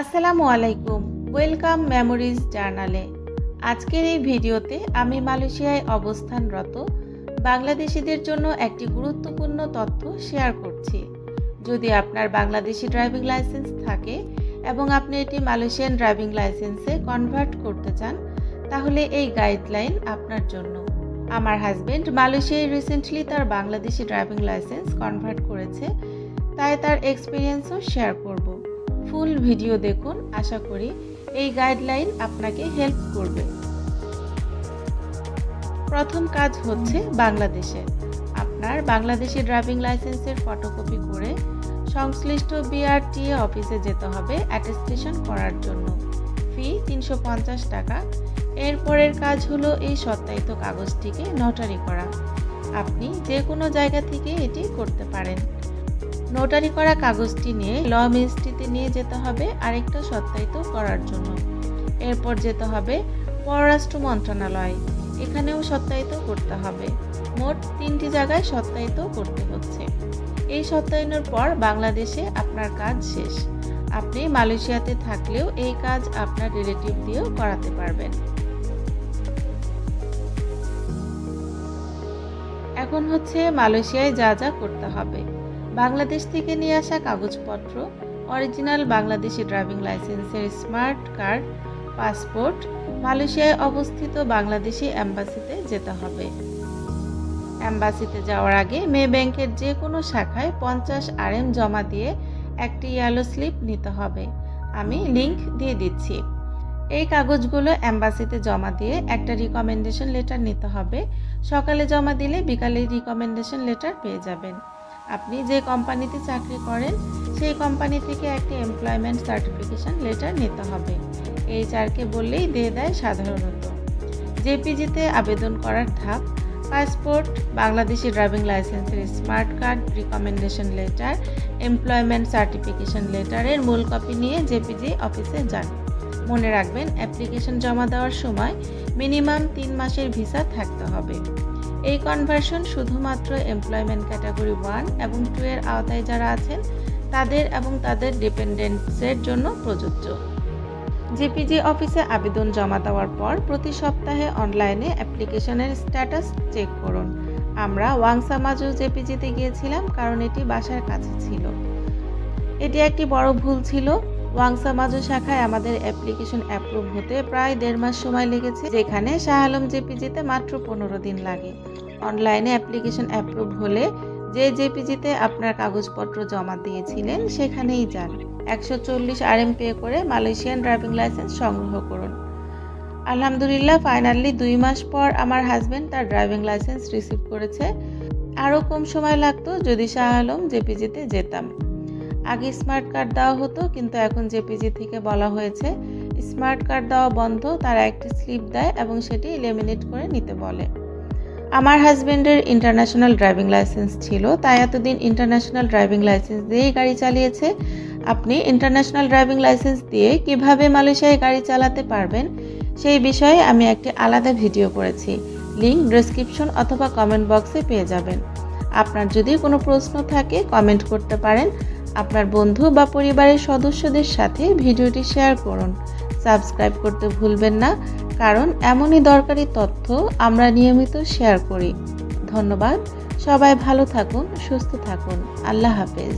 আসসালামু আলাইকুম, welcome memories জার্নালে। আজকের এই ভিডিওতে আমি মালয়েশিয়ায় অবস্থানরত, বাংলাদেশিদের জন্য একটি গুরুত্বপূর্ণ তথ্য শেয়ার করছি। যদি আপনার বাংলাদেশি ড্রাইভিং লাইসেন্স থাকে এবং আপনি এটি মালয়েশিয়ান ড্রাইভিং লাইসেন্সে কনভার্ট করতে চান, তাহলে এই গাইডলাইন আপনার জন্য। আমার হাজবেন্ড মালয়েশিয়ায় রিসেন্টলি তার বাংলাদেশি ড্রাইভিং লাইসেন্স কনভার্ট করেছে, তাই তার এক্সপিরিয়েন্সও শেয়ার করব। ফুল ভিডিও দেখুন, আশা করি এই গাইডলাইন আপনাকে হেল্প করবে। প্রথম কাজ হচ্ছে বাংলাদেশে। আপনার বাংলাদেশি ড্রাইভিং লাইসেন্সের ফটোকপি করে সংশ্লিষ্ট বিআরটিএ অফিসে যেতে হবে অ্যাটেস্টেশন করার জন্য। ফি তিনশো পঞ্চাশ টাকা। এরপরের কাজ হলো এই সত্যায়িত কাগজটিকে নটারি করা। আপনি যে কোনো জায়গা থেকে এটি করতে পারেন। নোটারি করা কাগজটি নিয়ে ল মিনিস্ট্রিতে নিয়ে যেতে হবে আরেকটা সত্যায়িত করার জন্য। এরপর যেতে হবে পররাষ্ট্র মন্ত্রণালয়। এখানেও সত্যায়িত করতে হবে। মোট তিনটি জায়গায় সত্যায়িত করতে হচ্ছে। এই সত্যায়নের পর বাংলাদেশে আপনার কাজ শেষ। আপনি মালয়েশিয়াতে থাকলেও এই কাজ আপনার রিলেটিভ দিয়েও করাতে পারবেন। এখন হচ্ছে মালয়েশিয়ায় যা যা করতে হবে। বাংলাদেশ থেকে নিয়ে আসা কাগজপত্র অরিজিনাল বাংলাদেশি ড্রাইভিং লাইসেন্সের স্মার্ট কার্ড পাসপোর্ট মালয়েশিয়ায় অবস্থিত বাংলাদেশি অ্যাম্বাসিতে যেতে হবে। অ্যাম্বাসিতে যাওয়ার আগে মে ব্যাংকের যে কোনো শাখায় পঞ্চাশ আরএম জমা দিয়ে একটি ইয়েলো স্লিপ নিতে হবে। আমি লিংক দিয়ে দিচ্ছি। এই কাগজগুলো অ্যাম্বাসিতে জমা দিয়ে একটা রিকমেন্ডেশন লেটার নিতে হবে। সকালে জমা দিলে বিকালে রিকমেন্ডেশন লেটার পেয়ে যাবেন। আপনি যে কোম্পানিতে চাকরি করেন, সেই কোম্পানি থেকে একটি এমপ্লয়মেন্ট সার্টিফিকেশন লেটার নিতে হবে। এই চারকে বললেই দিয়ে দেয় সাধারণত। জেপিজিতে আবেদন করার ধাপ পাসপোর্ট বাংলাদেশি ড্রাইভিং লাইসেন্সের smart card recommendation letter employment certification লেটারের মূল কপি নিয়ে জেপিজি অফিসে যান। মনে রাখবেন অ্যাপ্লিকেশন জমা দেওয়ার সময় মিনিমাম তিন মাসের ভিসা থাকতে হবে। এই কনভার্সন শুধুমাত্র এমপ্লয়মেন্ট ক্যাটাগরি ওয়ান এবং টু এর আওতায় যারা আছেন, তাদের এবং তাদের ডিপেন্ডেন্টসের জন্য প্রযোজ্য। জিপিজি অফিসে আবেদন জমা দেওয়ার পর প্রতি সপ্তাহে অনলাইনে অ্যাপ্লিকেশনের স্ট্যাটাস চেক করুন। আমরা ওয়াংসামাজু জেপিজিতে গিয়েছিলাম, কারণ এটি বাসার কাছে ছিল। এটি একটি বড় ভুল ছিল। ওয়াংসামাজু শাখায় আমাদের অ্যাপ্লিকেশন অ্যাপ্রুভ হতে প্রায় দেড় মাস সময় লেগেছে, যেখানে শাহ আলম জেপিজিতে মাত্র পনেরো দিন লাগে। অনলাইনে অ্যাপ্লিকেশন অ্যাপ্রুভ হলে যে জেপিজিতে আপনার কাগজপত্র জমা দিয়েছিলেন, সেখানেই যান। একশো চল্লিশ আরএম পে করে মালয়েশিয়ান ড্রাইভিং লাইসেন্স সংগ্রহ করুন। আলহামদুলিল্লাহ, ফাইনালি দুই মাস পর আমার হাজব্যান্ড তার ড্রাইভিং লাইসেন্স রিসিভ করেছে। আরও কম সময় লাগতো যদি শাহ আলম জেপিজিতে যেতাম। আগে স্মার্ট কার্ড দেওয়া হতো, কিন্তু এখন জেপিজি থেকে বলা হয়েছে স্মার্ট কার্ড দেওয়া বন্ধ, তারা একটি স্লিপ দেয় এবং সেটি লেমিনেট করে নিতে বলে। আমার হাজব্যান্ডের ইন্টারন্যাশনাল ড্রাইভিং লাইসেন্স ছিল, তাই এতদিন ইন্টারন্যাশনাল ড্রাইভিং লাইসেন্স দিয়েই গাড়ি চালিয়েছে। আপনি ইন্টারন্যাশনাল ড্রাইভিং লাইসেন্স দিয়ে কীভাবে মালয়েশিয়ায় গাড়ি চালাতে পারবেন, সেই বিষয়ে আমি একটি আলাদা ভিডিও করেছি। লিঙ্ক ডেসক্রিপশন অথবা কমেন্ট বক্সে পেয়ে যাবেন। আপনার যদি কোনো প্রশ্ন থাকে কমেন্ট করতে পারেন। আপনার বন্ধু বা পরিবারের সদস্যদের সাথে ভিডিওটি শেয়ার করুন। সাবস্ক্রাইব করতে ভুলবেন না, কারণ এমনই দরকারি তথ্য আমরা নিয়মিত শেয়ার করি। ধন্যবাদ, সবাই ভালো থাকুন, সুস্থ থাকুন, আল্লাহ হাফেজ।